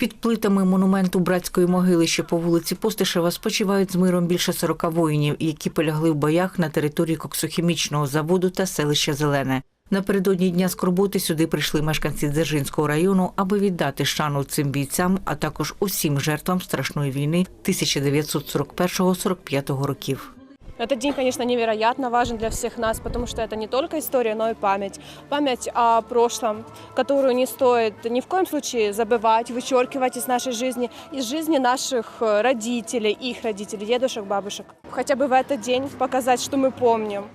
Під плитами монументу братської могили, що по вулиці Постишева, спочивають з миром більше 40 воїнів, які полягли в боях на території коксохімічного заводу та селища Зелене. Напередодні дня скорботи сюди прийшли мешканці Дзержинського району, аби віддати шану цим бійцям, а також усім жертвам страшної війни 1941-45 років. Этот день, конечно, невероятно важен для всех нас, потому что это не только история, но и память. Память о прошлом, которую не стоит ни в коем случае забывать, вычеркивать из нашей жизни, из жизни наших э, родителей, их родителей, дедушек, бабушек. Хотя бы в этот день показать, что мы помним.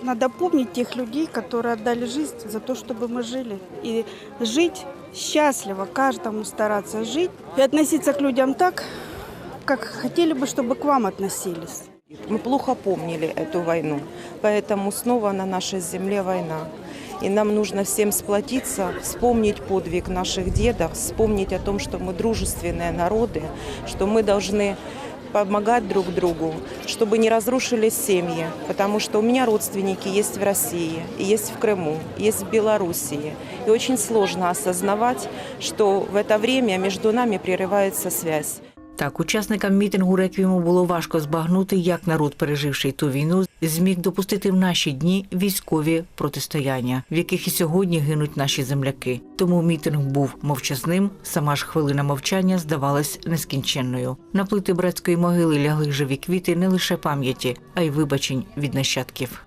Надо помнить тех людей, которые отдали жизнь за то, чтобы мы жили. И жить счастливо, каждому стараться жить и относиться к людям так, как хотели бы, чтобы к вам относились. Мы плохо помнили эту войну, поэтому снова на нашей земле война. И нам нужно всем сплотиться, вспомнить подвиг наших дедов, вспомнить о том, что мы дружественные народы, что мы должны помогать друг другу, чтобы не разрушились семьи, потому что у меня родственники есть в России, и есть в Крыму, есть в Белоруссии. И очень сложно осознавать, что в это время между нами прерывается связь. Так, учасникам мітингу реквієму було важко збагнути, як народ, переживший ту війну, зміг допустити в наші дні військові протистояння, в яких і сьогодні гинуть наші земляки. Тому мітинг був мовчазним. Сама ж хвилина мовчання здавалась нескінченною. На плити братської могили лягли живі квіти не лише пам'яті, а й вибачень від нащадків.